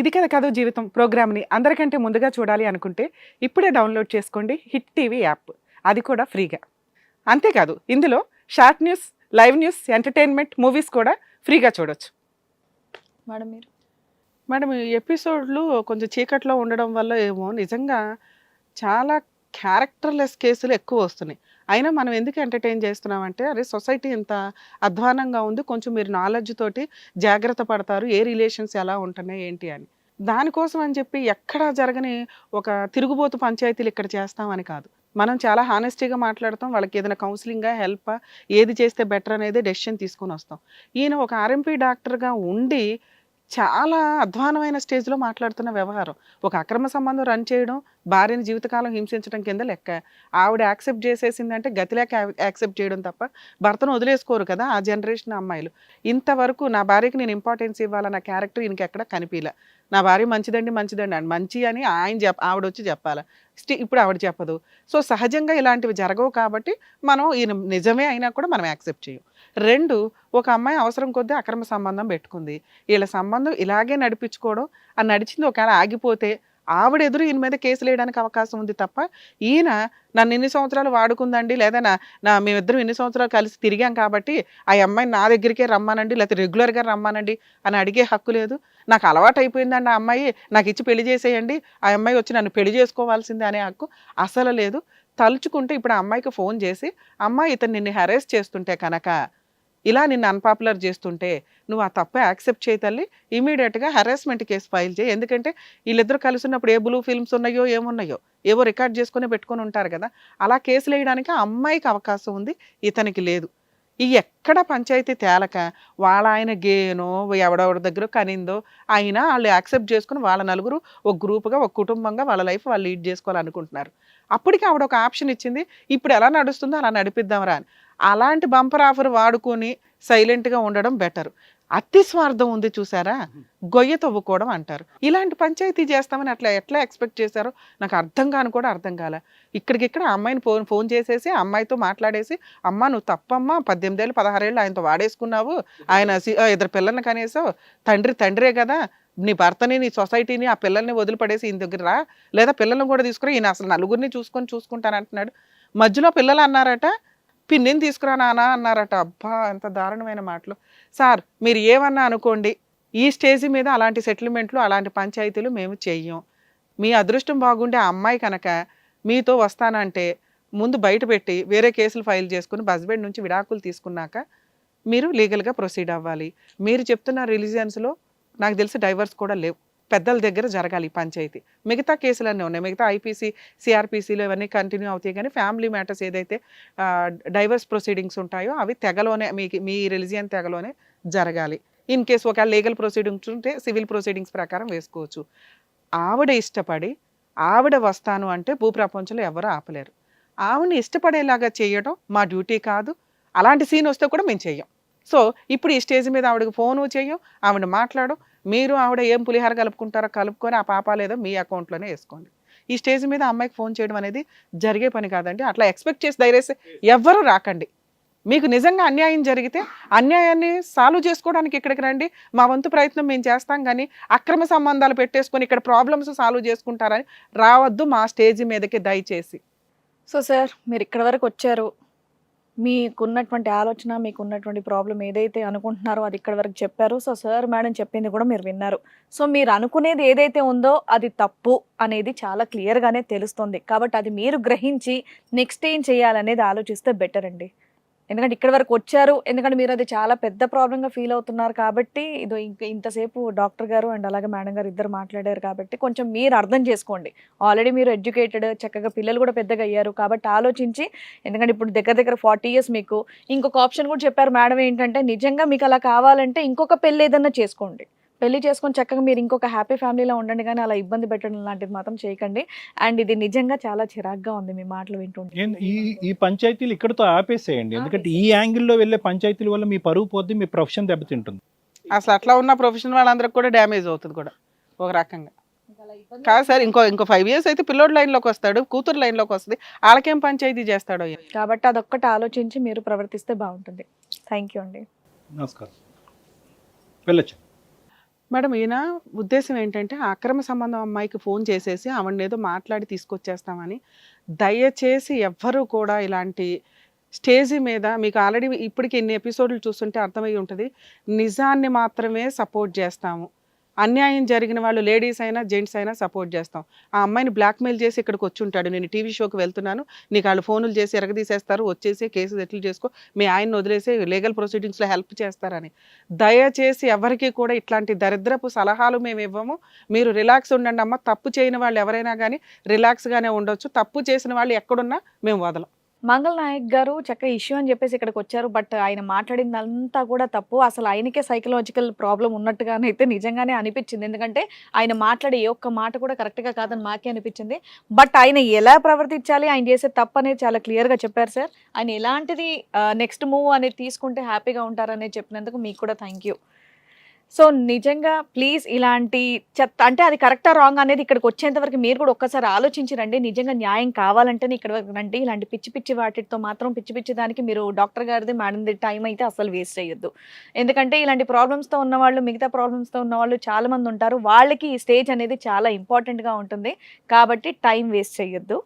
ఇది కదా కథ జీవితం ప్రోగ్రామ్ని అందరికంటే ముందుగా చూడాలి అనుకుంటే ఇప్పుడే డౌన్లోడ్ చేసుకోండి హిట్ టీవీ యాప్. అది కూడా ఫ్రీగా. అంతేకాదు ఇందులో short news live news entertainment movies కూడా ఫ్రీగా చూడొచ్చు. మేడం మీరు? మేడం ఈ ఎపిసోడ్లు కొంచెం చీకట్లో ఉండడం వల్ల ఏమో నిజంగా చాలా క్యారెక్టర్లెస్ కేసులు ఎక్కువ వస్తున్నాయి. అయినా మనం ఎందుకు ఎంటర్టైన్ చేస్తున్నామంటే అరే సొసైటీ ఇంత అధ్వానంగా ఉంది కొంచెం మీరు నాలెడ్జ్ తోటి జాగ్రత్త పడతారు ఏ రిలేషన్స్ ఎలా ఉంటున్నాయి ఏంటి అని. దానికోసం అని చెప్పి ఎక్కడా జరగని ఒక తిరుగుబోతు పంచాయతీలు ఇక్కడ చేస్తామని కాదు. మనం చాలా హానెస్టీగా మాట్లాడతాం వాళ్ళకి ఏదైనా కౌన్సిలింగా హెల్ప్ ఏది చేస్తే బెటర్ అనేది డెసిషన్ తీసుకొని వస్తాం. ఈయన ఒక ఆర్ఎంపీ డాక్టర్గా ఉండి చాలా అధ్వానమైన స్టేజ్లో మాట్లాడుతున్న వ్యవహారం. ఒక అక్రమ సంబంధం రన్ చేయడం భార్యని జీవితకాలం హింసించడం కింద లెక్క. ఆవిడ యాక్సెప్ట్ చేసేసిందంటే గతిలేక యాక్సెప్ట్ చేయడం తప్ప భర్తను వదిలేసుకోరు కదా ఆ జనరేషన్ అమ్మాయిలు. ఇంతవరకు నా భార్యకి నేను ఇంపార్టెన్స్ ఇవ్వాలన్న క్యారెక్టర్ ఈయనకి ఎక్కడ కనిపించలే నా భార్య మంచిదండి మంచిదండి అని మంచి అని ఆయన చెప్ ఆవిడ వచ్చి చెప్పాలి స్టి- ఇప్పుడు ఆవిడ చెప్పదు. సో సహజంగా ఇలాంటివి జరగవు కాబట్టి మనం ఈయన నిజమే అయినా కూడా మనం యాక్సెప్ట్ చేయం రెండు ఒక అమ్మాయి అవసరం కొద్దీ అక్రమ సంబంధం పెట్టుకుంది. వీళ్ళ సంబంధం ఇలాగే నడిపించుకోవడం ఆ నడిచింది ఒకవేళ ఆగిపోతే ఆవిడ ఎదురు ఈయన మీద కేసులు వేయడానికి అవకాశం ఉంది తప్ప ఈయన నన్ను ఇన్ని సంవత్సరాలు వాడుకుందండి లేదా నా నా మేమిద్దరం ఇన్ని సంవత్సరాలు కలిసి తిరిగాం కాబట్టి ఆ అమ్మాయిని నా దగ్గరికే రమ్మానండి లేకపోతే రెగ్యులర్గా రమ్మానండి అని అడిగే హక్కు లేదు. నాకు అలవాటు అయిపోయిందండి ఆ అమ్మాయి నాకు ఇచ్చి పెళ్ళి చేసేయండి ఆ అమ్మాయి వచ్చి నన్ను పెళ్ళి చేసుకోవాల్సిందే అనే హక్కు అసలు లేదు. తలుచుకుంటే ఇప్పుడు ఆ అమ్మాయికి ఫోన్ చేసి అమ్మాయి ఇతను నిన్ను హెరేస్ చేస్తుంటే కనుక ఇలా నిన్ను అన్పాపులర్ చేస్తుంటే నువ్వు ఆ తప్ప యాక్సెప్ట్ చేయి తల్లి. ఇమీడియట్గా హెరాస్మెంట్ కేసు ఫైల్ చేయి. ఎందుకంటే వీళ్ళిద్దరు కలిసి ఉన్నప్పుడు ఏ బ్లూ ఫిల్మ్స్ ఉన్నాయో ఏమున్నాయో ఏవో రికార్డ్ చేసుకుని పెట్టుకొని ఉంటారు కదా. అలా కేసులు వేయడానికి ఆ అమ్మాయికి అవకాశం ఉంది ఇతనికి లేదు. ఈ ఎక్కడ పంచాయతీ తేలక వాళ్ళ ఆయన గేనో ఎవడెవడి దగ్గర కనిందో అయినా వాళ్ళు యాక్సెప్ట్ చేసుకుని వాళ్ళ నలుగురు ఒక గ్రూప్గా ఒక కుటుంబంగా వాళ్ళ లైఫ్ వాళ్ళు లీడ్ చేసుకోవాలనుకుంటున్నారు. అప్పటికి ఆవిడ ఒక ఆప్షన్ ఇచ్చింది ఇప్పుడు ఎలా నడుస్తుందో అలా నడిపిద్దాంరా అని. అలాంటి బంపర్ ఆఫర్ వాడుకొని సైలెంట్గా ఉండడం బెటర్. అతి స్వార్థం ఉంది చూసారా? గొయ్య తవ్వుకోవడం అంటారు. ఇలాంటి పంచాయతీ చేస్తామని అట్లా ఎట్లా ఎక్స్పెక్ట్ చేశారో నాకు అర్థం కాని కూడా అర్థం కాలే. ఇక్కడికిక్కడ అమ్మాయిని ఫోన్ ఫోన్ చేసేసి అమ్మాయితో మాట్లాడేసి అమ్మ నువ్వు తప్పమ్మా పద్దెనిమిదేళ్ళు పదహారేళ్ళు ఆయనతో వాడేసుకున్నావు. ఆయన ఇద్దరు పిల్లల్ని కనేసావు. తండ్రి తండ్రే కదా. నీ భర్తని నీ సొసైటీని ఆ పిల్లల్ని వదిలిపడేసి ఈయన దగ్గర రా. లేదా పిల్లల్ని కూడా తీసుకురా. ఈయన అసలు నలుగురిని చూసుకొని చూసుకుంటానంటున్నాడు. మధ్యలో పిల్లలు అన్నారట పిన్నిని తీసుకురా నానా అన్నారట. అబ్బా అంత దారుణమైన మాటలు. సార్ మీరు ఏమన్నా అనుకోండి ఈ స్టేజ్ మీద అలాంటి సెటిల్మెంట్లు అలాంటి పంచాయతీలు మేము చెయ్యం. మీ అదృష్టం బాగుండే ఆ అమ్మాయి కనుక మీతో వస్తానంటే ముందు బయట పెట్టి వేరే కేసులు ఫైల్ చేసుకుని హస్బెండ్ నుంచి విడాకులు తీసుకున్నాక మీరు లీగల్గా ప్రొసీడ్ అవ్వాలి. మీరు చెప్తున్న రిలీజియన్స్లో నాకు తెలిసి డైవర్స్ కూడా లేవు. పెద్దల దగ్గర జరగాలి పంచాయతీ. మిగతా కేసులన్నీ ఉన్నాయి. మిగతా ఐపీసీ సిఆర్పీసీలు ఇవన్నీ కంటిన్యూ అవుతాయి కానీ ఫ్యామిలీ మ్యాటర్స్ ఏదైతే డైవర్స్ ప్రొసీడింగ్స్ ఉంటాయో అవి తెగలోనే మీ మీ రిలిజియన్ తెగలోనే జరగాలి. ఇన్ కేసు ఒకవేళ లీగల్ ప్రొసీడింగ్స్ ఉంటే సివిల్ ప్రొసీడింగ్స్ ప్రకారం వేసుకోవచ్చు. ఆవిడ ఇష్టపడి ఆవిడ వస్తాను అంటే భూప్రపంచంలో ఎవరు ఆపలేరు. ఆవిడని ఇష్టపడేలాగా చేయడం మా డ్యూటీ కాదు. అలాంటి సీన్ వస్తే కూడా మేము చెయ్యం. సో ఇప్పుడు ఈ స్టేజ్ మీద ఆవిడకి ఫోను చేయం ఆవిడ మాట్లాడు మీరు ఆవిడ ఏం పులిహార కలుపుకుంటారో కలుపుకొని ఆ పాప లేదో మీ అకౌంట్లోనే వేసుకోండి. ఈ స్టేజ్ మీద అమ్మాయికి ఫోన్ చేయడం అనేది జరిగే పని కాదండి. అట్లా ఎక్స్పెక్ట్ చేసి ధైర్యస్తే ఎవ్వరూ రాకండి. మీకు నిజంగా అన్యాయం జరిగితే అన్యాయాన్ని సాల్వ్ చేసుకోవడానికి ఇక్కడికి రండి. మా వంతు ప్రయత్నం మేము చేస్తాం కానీ అక్రమ సంబంధాలు పెట్టేసుకొని ఇక్కడ ప్రాబ్లమ్స్ సాల్వ్ చేసుకుంటారని రావద్దు మా స్టేజ్ మీదకి దయచేసి. సో సార్ మీరు ఇక్కడ వరకు వచ్చారు. మీకున్నటువంటి ఆలోచన మీకున్నటువంటి ప్రాబ్లం ఏదైతే అనుకుంటున్నారో అది ఇక్కడ వరకు చెప్పారు. సో సార్ మేడం చెప్పింది కూడా మీరు విన్నారు. సో మీరు అనుకునేది ఏదైతే ఉందో అది తప్పు అనేది చాలా క్లియర్గానే తెలుస్తుంది. కాబట్టి అది మీరు గ్రహించి నెక్స్ట్ ఏం చేయాలనేది ఆలోచిస్తే బెటర్ అండి. ఎందుకంటే ఇక్కడ వరకు వచ్చారు. ఎందుకంటే మీరు అది చాలా పెద్ద ప్రాబ్లంగా ఫీల్ అవుతున్నారు కాబట్టి ఇది ఇంక ఇంతసేపు డాక్టర్ గారు అండ్ అలాగే మేడం గారు ఇద్దరు మాట్లాడారు కాబట్టి కొంచెం మీరు అర్థం చేసుకోండి. ఆల్రెడీ మీరు ఎడ్యుకేటెడ్ చక్కగా పిల్లలు కూడా పెద్దగా అయ్యారు కాబట్టి ఆలోచించి ఎందుకంటే ఇప్పుడు దగ్గర దగ్గర ఫార్టీ ఇయర్స్ మీకు ఇంకొక ఆప్షన్ కూడా చెప్పారు. మేడం ఏంటంటే నిజంగా మీకు అలా కావాలంటే ఇంకొక పెళ్ళి ఏదన్నా చేసుకోండి. పెళ్ళి చేసుకొని చక్కగా మీరు ఇంకొక హ్యాపీ ఫ్యామిలీలో ఉండండి కానీ అలా ఇబ్బంది పెట్టడం లాంటిది మాత్రం చేయకండి. అండ్ ఇది నిజంగా చాలా చిరాగ్గా ఉంది మీ మాటలు వింటుంటే. ఈ ఈ పంచాయతీలు ఇక్కడతో ఆపేసేయండి. ఎందుకంటే ఈ యాంగిల్లో వెళ్ళే పంచాయతీల వల్ల మీ పరువు పోద్ది మీ ప్రొఫెషన్ దెబ్బతింటుంది. అసలు అట్లా ఉన్న ప్రొఫెషన్ వాళ్ళందరికి కూడా డ్యామేజ్ అవుతుంది కూడా ఒక రకంగా. కాదు సార్ ఇంకో ఇంకో ఫైవ్ ఇయర్స్ అయితే పిల్లోడు లైన్లోకి వస్తాడు కూతురు లైన్లోకి వస్తుంది. వాళ్ళకేం పంచాయతీ చేస్తాడో. కాబట్టి అదొక్కటి ఆలోచించి మీరు ప్రవర్తిస్తే బాగుంటుంది. థ్యాంక్ యూ అండి. నమస్కారం. వెళ్ళొచ్చు మేడం ఈయన ఉద్దేశం ఏంటంటే అక్రమ సంబంధం అమ్మాయికి ఫోన్ చేసేసి ఆవిడని ఏదో మాట్లాడి తీసుకొచ్చేస్తామని దయచేసి ఎవ్వరూ కూడా ఇలాంటి స్టేజి మీద మీకు ఆల్రెడీ ఇప్పటికి ఎన్ని ఎపిసోడ్లు చూస్తుంటే అర్థమై ఉంటుంది. నిజాన్ని మాత్రమే సపోర్ట్ చేస్తాము. అన్యాయం జరిగిన వాళ్ళు లేడీస్ అయినా జెంట్స్ అయినా సపోర్ట్ చేస్తాం. ఆ అమ్మాయిని బ్లాక్మెయిల్ చేసి ఇక్కడికి వచ్చి ఉంటాడు నేను టీవీ షోకి వెళ్తున్నాను. నీకు వాళ్ళు ఫోన్లు చేసి ఎరగదీసేస్తారు. వచ్చేసి కేసు సెటిల్ చేసుకో. మీ ఆయన వదిలేసి లీగల్ ప్రొసీడింగ్స్లో హెల్ప్ చేస్తారని. దయచేసి ఎవరికి కూడా ఇట్లాంటి దరిద్రపు సలహాలు మేము ఇవ్వము. మీరు రిలాక్స్ ఉండండి అమ్మ. తప్పు చేయని వాళ్ళు ఎవరైనా కానీ రిలాక్స్గానే ఉండొచ్చు. తప్పు చేసిన వాళ్ళు ఎక్కడున్నా మేము వదలం. మంగళ నాయక్ గారు చక్కగా ఇష్యూ అని చెప్పేసి ఇక్కడికి వచ్చారు. బట్ ఆయన మాట్లాడిందంతా కూడా తప్పు. అసలు ఆయనకే సైకలాజికల్ ప్రాబ్లం ఉన్నట్టుగానైతే నిజంగానే అనిపించింది. ఎందుకంటే ఆయన మాట్లాడే ఏ ఒక్క మాట కూడా కరెక్ట్గా కాదని మాకే అనిపించింది. బట్ ఆయన ఎలా ప్రవర్తించాలి ఆయన చేసే తప్పు అనేది చాలా క్లియర్గా చెప్పారు సార్. ఆయన ఎలాంటిది నెక్స్ట్ మూవ్ అనేది తీసుకుంటే హ్యాపీగా ఉంటారనేది చెప్పినందుకు మీకు కూడా థ్యాంక్ యూ సో నిజంగా ప్లీజ్ ఇలాంటి చెత్త అంటే అది కరెక్టా రాంగ్ అనేది ఇక్కడికి వచ్చేంత వరకు మీరు కూడా ఒక్కసారి ఆలోచించరండి. నిజంగా న్యాయం కావాలంటేనే ఇక్కడ వరకు రండి. ఇలాంటి పిచ్చి పిచ్చి వాటితో మాత్రం పిచ్చి పిచ్చి దానికి మీరు డాక్టర్ గారిది మేడంది టైం అయితే అసలు వేస్ట్ చేయొద్దు. ఎందుకంటే ఇలాంటి ప్రాబ్లమ్స్తో ఉన్న వాళ్ళు మిగతా ప్రాబ్లమ్స్తో ఉన్నవాళ్ళు చాలామంది చాలా మంది ఉంటారు. వాళ్ళకి ఈ స్టేజ్ అనేది చాలా ఇంపార్టెంట్గా ఉంటుంది. కాబట్టి టైం వేస్ట్ చేయొద్దు.